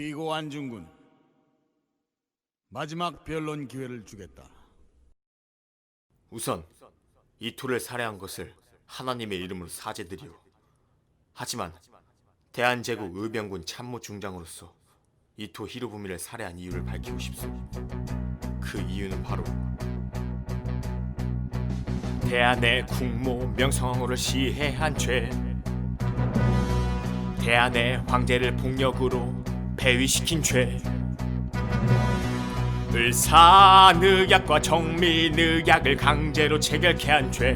피고 안중근 마지막 변론 기회를 주겠다. 우선 이토를 살해한 것을 하나님의 이름으로 사죄드리오. 하지만 대한제국 의병군 참모 중장으로서 이토 히로부미를 살해한 이유를 밝히고 싶습니다. 그 이유는 바로 대한의 국모 명성황후를 시해한 죄 대한의 황제를 폭력으로 폐위시킨 죄. 을사늑약과 정밀늑약을 강제로 체결케 한 죄.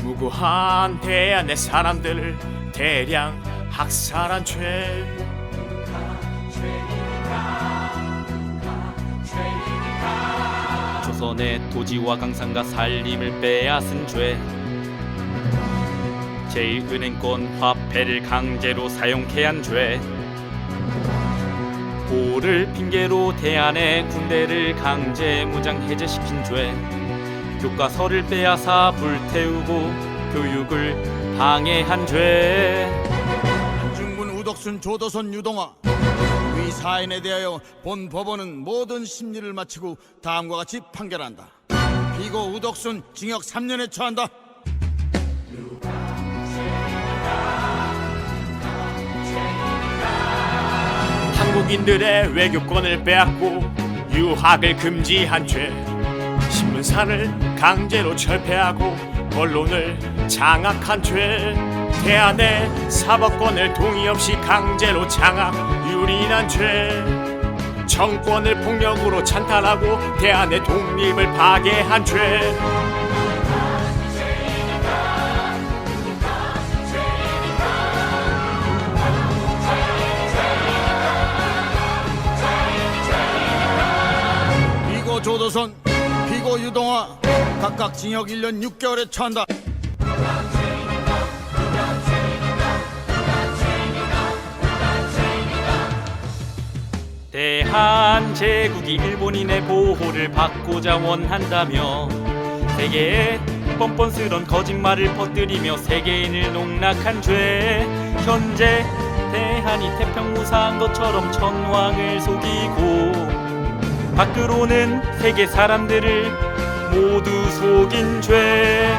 무고한 대한의 사람들을 대량 학살한 죄. 조선의 토지와 강산과 살림을 빼앗은 죄. 제1은행권 화폐를 강제로 사용케 한죄 고를 핑계로 대한의 군대를 강제 무장 해제시킨 죄 교과서를 빼앗아 불태우고 교육을 방해한 죄 안중근, 우덕순, 조도선, 유동화 위 사인에 대하여 본 법원은 모든 심리를 마치고 다음과 같이 판결한다. 피고 우덕순 징역 3년에 처한다. 한국인들의 외교권을 빼앗고 유학을 금지한 죄 신문사를 강제로 철폐하고 언론을 장악한 죄 대한의 사법권을 동의 없이 강제로 장악 유린한 죄 정권을 폭력으로 찬탈하고 대한의 독립을 파괴한 죄 조도선, 피고 유동화 각각 징역 1년 6개월에 처한다. 대한제국이 일본인의 보호를 받고자 원한다며 세계에 뻔뻔스런 거짓말을 퍼뜨리며 세계인을 농락한 죄 현재 대한이 태평무사한 것처럼 천황을 속이고 밖으로는 세계 사람들을 모두 속인 죄.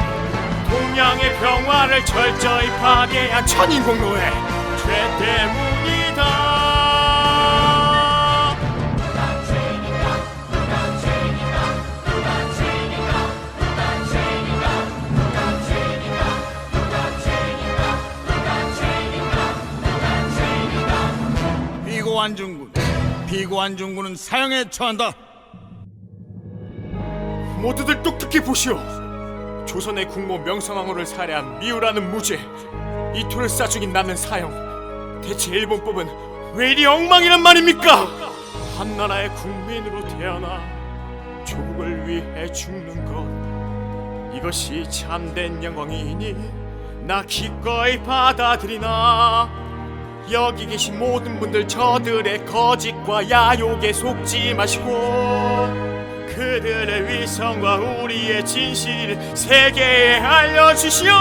동양의 평화를 철저히 파괴한 천인공노의 죄 때문이다. 피고 안중근, 피고 안중근은 사형에 처한다. 모두들 똑똑히 보시오. 조선의 국모 명성황후를 살해한 미우라는 무죄, 이토를 싸 죽인 나는 사형. 대체 일본법은 왜 이리 엉망이란 말입니까? 한 나라의 국민으로 태어나 조국을 위해 죽는 것 이것이 참된 영광이니 나 기꺼이 받아들이나 여기 계신 모든 분들 저들의 거짓과 야욕에 속지 마시고 그들의 위성과 우리의 진실을 세계에 알려주시오